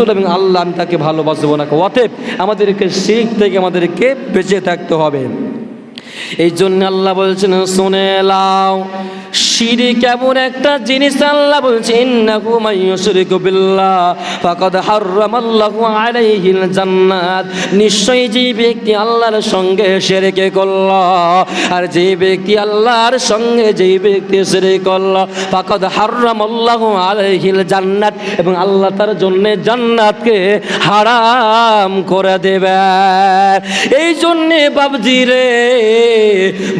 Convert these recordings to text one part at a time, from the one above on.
রসুল এবং আল্লাহ আমি তাকে ভালোবাসবো না। অতএব আমাদেরকে শিখ থেকে আমাদেরকে বেঁচে থাকতে হবে। এই জন্য আল্লাহ বলছেন, শুনে লাও শিরি কেমন একটা জিনিস আল্লাহ বলছে, ইন্নাহু মাইয়ুশরিকু বিল্লাহ, ফাকাদ হাররামাল্লাহু আলাইহিল জান্নাত। নিশ্চয়ই যে ব্যক্তি আল্লাহর সঙ্গে শিরকে করল, আর যে ব্যক্তি আল্লাহর সঙ্গে যে ব্যক্তি শিরক করল, ফাকাদ হাররামাল্লাহু আলাইহিল জান্নাত, এবং আল্লাহ তার জন্য জান্নাতকে হারাম করে দেবে। এই জন্যে বাবজি রে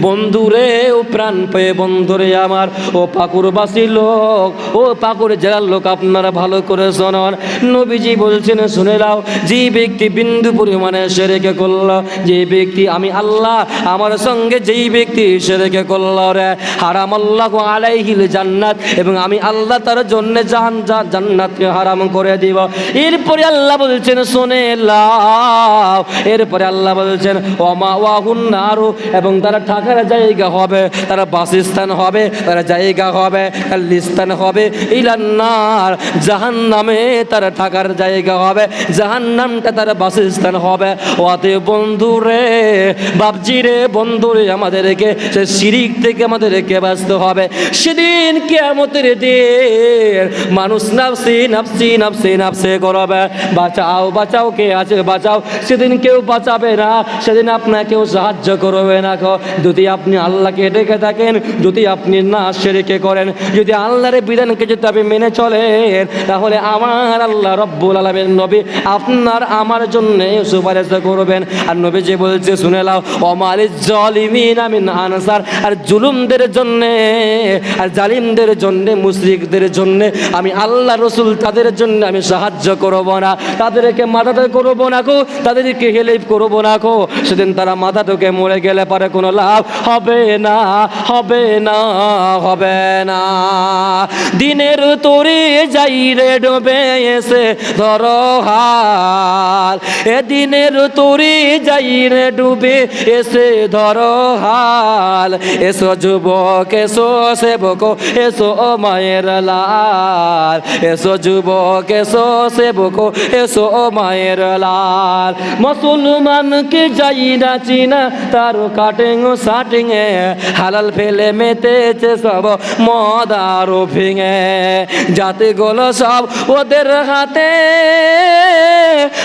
বন্ধুরে ও প্রাণ পেয়ে বন্ধুরে আমার ও পাকুরবাসী লোক, ও পাকুর জেলার লোক আপনারা ভালো করে শোনান। নবীজি বলছেন, শুনে নাও, যে ব্যক্তি বিন্দু পরিমাণে সেরেকে করল, যে ব্যক্তি আমি আল্লাহ, আমার সঙ্গে যেই ব্যক্তি সেরেকে করল রে, হারাম আল্লাহ আলাইহিল জান্নাত, এবং আমি আল্লাহ তার জন্য জান জান্নাতকে হারাম করে দিব। এরপরে আল্লাহ বলছেন, শুনে লাও এরপরে আল্লাহ বলছেন অমা ওয়াহুন আরও এবং তারা থাকার জায়গা হবে, তারা বাসস্থান হবে, তারা জায়গা হবে তার লিস্তান হবে ইলান্নার জাহান নামে তারা থাকার জায়গা হবে জাহান নামটা তার বাসস্থান হবে। ওতে বন্ধু রে বাপজি রে বন্ধু রে আমাদেরকে সে শিরিক থেকে আমাদেরকে বাঁচতে হবে। সেদিন কেমতের দিন মানুষ নাফসি নাফসি নাফসি, নাফসে করবে। বাঁচাও বাঁচাও, কে আছে বাঁচাও। সেদিন কেউ বাঁচাবে না, সেদিন আপনাকে কেউ সাহায্য করবে না যদি আপনি আল্লাহকে ডেকে থাকেন, যদি আপনি না সেরেকে করেন। যদি আল্লাহর বিধানকে যদি আপনি মেনে চলেন, তাহলে আমার আল্লাহ রব্বুল আলমের নবী আপনার আমার জন্য সুপারিশ করবেন। আর নবী যে বলছে, শুনে লাও অমালি জলিমিন আমিন আনসার। আর জুলুমদের জন্যে, আর জালিমদের জন্যে, মুশরিকদের জন্যে আমি আল্লাহ রসুল তাদের জন্য আমি সাহায্য করব না। তাদেরকে মাথাতে করব না কো তাদেরকে হেল্প করব না কো সেদিন তারা মাথা ঢুকে মরে গেলে পারে কোনো লাভ হবে না হবে না। হবে না। দিনের তোরে যাই রে ডোবে এসে ধরো হাল। এ দিনের তোরে যাই রে ডুবে এসে ধরো হাল। এসো যুবক, এসো সেবক, এসো ও মায়ের লাল। এসো যুবক, এসো সেবক, এসো ও মায়ের লাল। মুসলমানকে যাই না চিনা, তার কাটিং সাটিং হালাল ফেলে মেতেছে সব মদ আরও ভেঙে যাতে গোলো সব ওদের হাতে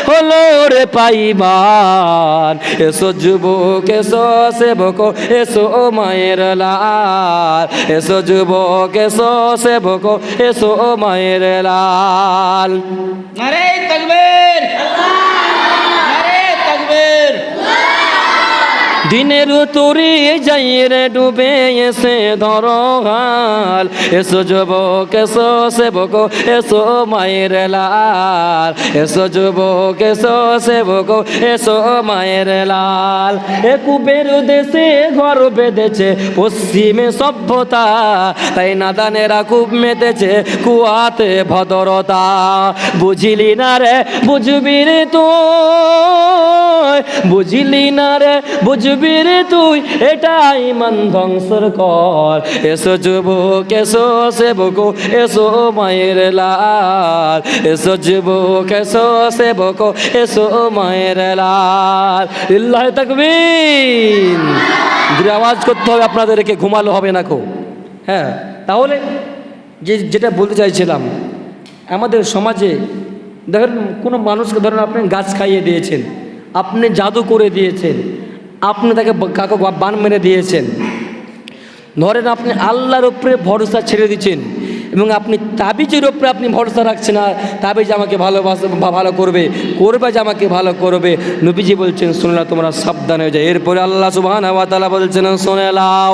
হলো রে পাইবার। এসো যুবক এসো সেবক এসো ও মায়ের লাল। এসো যুবক এসো সেবক এসো ও মায়ের লাল। নারে তকবীর। নারে তকবীর দিনের তোরে যাই রে ডুবে এসে ধরো হাল। এসো যুবক, এসো সেবক, এসো মায়ের লাল। এসো যুবক, এসো সেবক, এসো মায়ের লাল। এ কুবের দেশে ঘর বেঁধেছে, পশ্চিমে সভ্যতা। তাই নাদানেরা খুব মেতেছে, কুয়াতে ভদ্রতা। বুঝিলি না রে, বুঝবি রে তো বুঝিলি না রে, বুঝবি রে তুই? এটাই মান ধ্বংসর কর। এসো যুবক, এসো সেবক, এসো মায়ের লাল। এসো যুবক, এসো সেবক, এসো মায়ের লাল। ইল্লাহ তাকবীর। দূরে আওয়াজ করতে হবে, আপনাদেরকে ঘুমালো হবে না কো হ্যাঁ তাহলে যে যেটা বলতে চাইছিলাম, আমাদের সমাজে দেখেন কোনো মানুষকে ধরেন আপনি গাছ খাইয়ে দিয়েছেন, আপনি জাদু করে দিয়েছেন আপনি তাকে কাকে বান মেরে দিয়েছেন। ধরেন আপনি আল্লাহর উপরে ভরসা ছেড়ে দিচ্ছেন এবং আপনি তাবিজের উপরে আপনি ভরসা রাখছেন আর তাবিজ আমাকে ভালোবাসে ভালো করবে করবে যে আমাকে ভালো করবে। নবীজি বলছেন শুনলা তোমরা সাবধান হয়ে যায় এরপরে আল্লাহ সুবহান ওয়া তাআলা বলছেন, শুনে লাও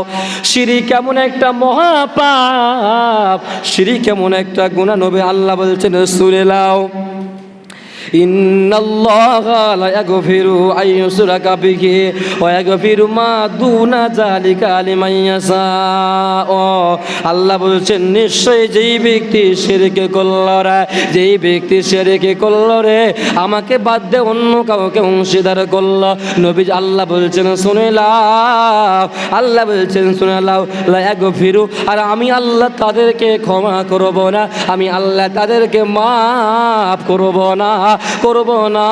শিরি কেমন একটা মহাপাপ শিরি কেমন একটা গুণা নবী আল্লাহ বলছেন শুনে লাও ইন্নাল্লাহা লা ইয়াগফিরু আন ইউশরাকা বিহি ওয়া ইয়াগফিরু মা দুনা যালিকা লিমান ইয়াশা আল্লাহ বলছেন, নিশ্চয়ই যেই ব্যক্তি শিরকে করল রে, যেই ব্যক্তি শিরকে করল রে, আমাকে বাদ দিয়ে অন্য কাউকে অংশীদার করল। নবী আল্লাহ বলছেন, শুনে লাও আল্লাহ বলছেন, শুনে লাও লাগ ফিরু আর আমি আল্লাহ তাদেরকে ক্ষমা করব না, আমি আল্লাহ তাদেরকে মাফ করব না। করব না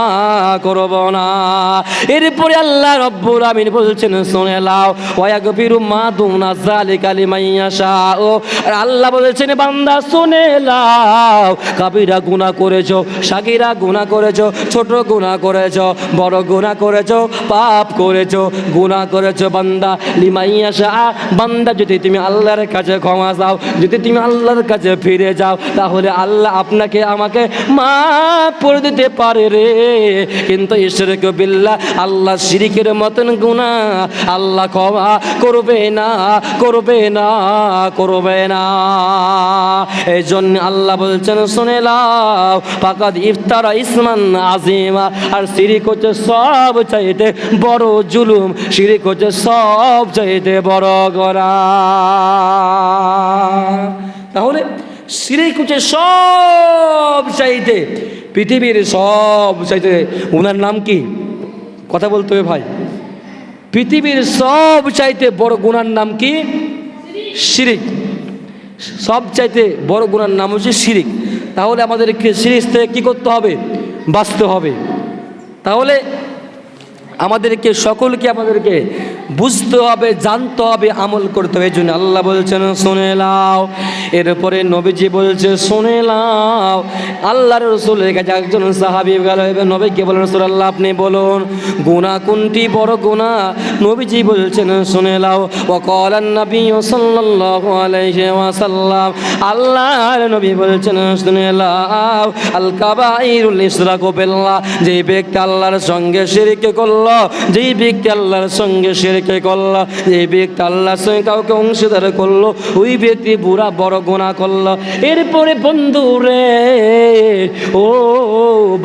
করব না। এরপরে আল্লাহ রব্বুল আমিন বলছেন, শুনে লাও ওয়াগ ফিরু মা দুনা জালিকা লিমান ইয়াশাউ। আর আল্লাহ বলেছেন, বান্দা, শুনে লাও কাবিরা গুনাহ করেছ, সাকিরা গুনাহ করেছ, ছোট গুনাহ করেছ, বড় গুনাহ করেছ, পাপ করেছ, গুনাহ করেছ, বান্দা লিমাইয়া শাহ বান্দা, যদি তুমি আল্লাহর কাছে ক্ষমা চাও, যদি তুমি আল্লাহর কাছে ফিরে যাও, তাহলে আল্লাহ আপনাকে আমাকে মাফ করে দিতে পারে রে। কিন্তু ঈশ্বরক বিল্লাহ, আল্লাহ শিরিকের মতন গুনাহ, আল্লাহ ক্ষমা করবে না করবে না করবে না। এই জন্য আল্লাহ বলছেন, শুনে লাও পাকাদ ইফতারা ইসমান আজিমা আর শিরিক হচ্ছে সব চাইতে বড় জুলুম, শিরিক হচ্ছে সব চাইতে বড় গড়া। তাহলে শিরিক হচ্ছে সব চাইতে পৃথিবীর সব চাইতে ওনার নাম কি? কথা বলতে হবে ভাই। পৃথিবীর সব চাইতে বড় গুণার নাম কি? সিরিক সব চাইতে বড় গুণার নাম হচ্ছে সিরিক তাহলে আমাদেরকে সিরিজ থেকে কী করতে হবে? বাঁচতে হবে। তাহলে আমাদেরকে, সকলকে আমাদেরকে বুঝতে হবে, জানতে হবে, আমল করতে হবে। জন্য আল্লাহ বলছেন, শুনে লাও এরপরে নবীজি বলছে, শুনে লাও আল্লাহর রসুলের কাছে একজন সাহাবি গেল নবীকে বলেন রসুল আল্লাহ আপনি বলুন গুণা কোনটি বড় গুণা নবীজি বলছেন, শুনে লাও ও কলান নবী সাল্লাল্লাহু আলাইহি আল্লাহর নবী বলছেন, শুনে লাও আল কাবাইরুল ইসরাকু বিল্লাহ, যে ব্যক্তি আল্লাহর সঙ্গে শিরক করল যেই ব্যক্তি আল্লাহর সঙ্গে সেরেকে করল যে ব্যক্তি আল্লাহর সঙ্গে কাউকে অংশীদার করল, ওই ব্যক্তি বুড়া বড় গোনা করল। এরপরে বন্ধু রে ও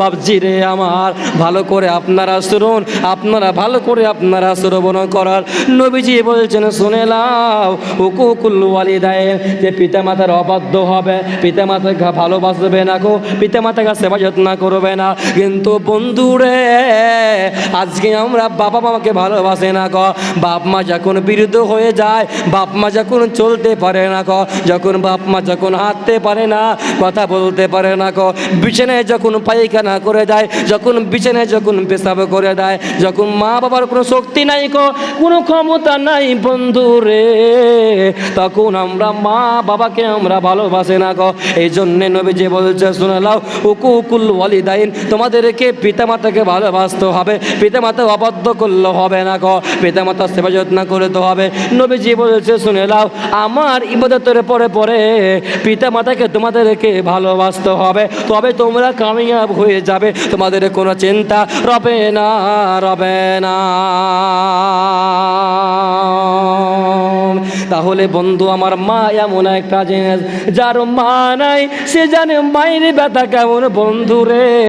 বাবজি রে আমার, ভালো করে আপনারা শুনুন, আপনারা ভালো করে আপনারা শ্রবণ করার। নবীজি বলছেন, শুনে লাও হুকুকুল ওয়ালিদায়ের যে পিতা মাতার অবাধ্য হবে পিতা মাতাকে ভালোবাসবে না গো পিতা মাতাকে সেবা যত্ন করবে না। কিন্তু বন্ধুরে আজকে আমরা বাবা মাকে ভালোবাসে না ক বাপ মা যখন বিরুদ্ধ হয়ে যায়, বাপ মা যখন চলতে পারে না ক যখন বাপ মা যখন হাঁটতে পারে না, কথা বলতে পারে না ক বিছানায় যখন পায়খানা করে দেয়, যখন বিছানায়, যখন পেশাব করে দেয়, যখন মা বাবার কোনো শক্তি নাই কোনো ক্ষমতা নাই বন্ধু রে, তখন আমরা মা বাবাকে আমরা ভালোবাসে না ক। এই জন্যে নবীজি বলছে, শুনে লাও উকুকুল ওয়ালিদাইন, তোমাদেরকে পিতামাতাকে ভালোবাসতে হবে, পিতামাতা অবদ্ধ করলে হবে না ক, পিতামাতার সেবা যত্ন করতে হবে। নবীজি বলছে, শুনে লাও আমার ইবাদতের পরে পরে পিতামাতাকে তোমাদেরকে ভালোবাসতে হবে, তবে তোমরা কামিয়াব হয়ে যাবে, তোমাদের কোনো চিন্তা রবে না রবে না। তাহলে বন্ধু, আমার মা এমন একটা জিনিস, যার মা নাই, সে জানে মায়ের ব্যথা কেমন, বন্ধু রে।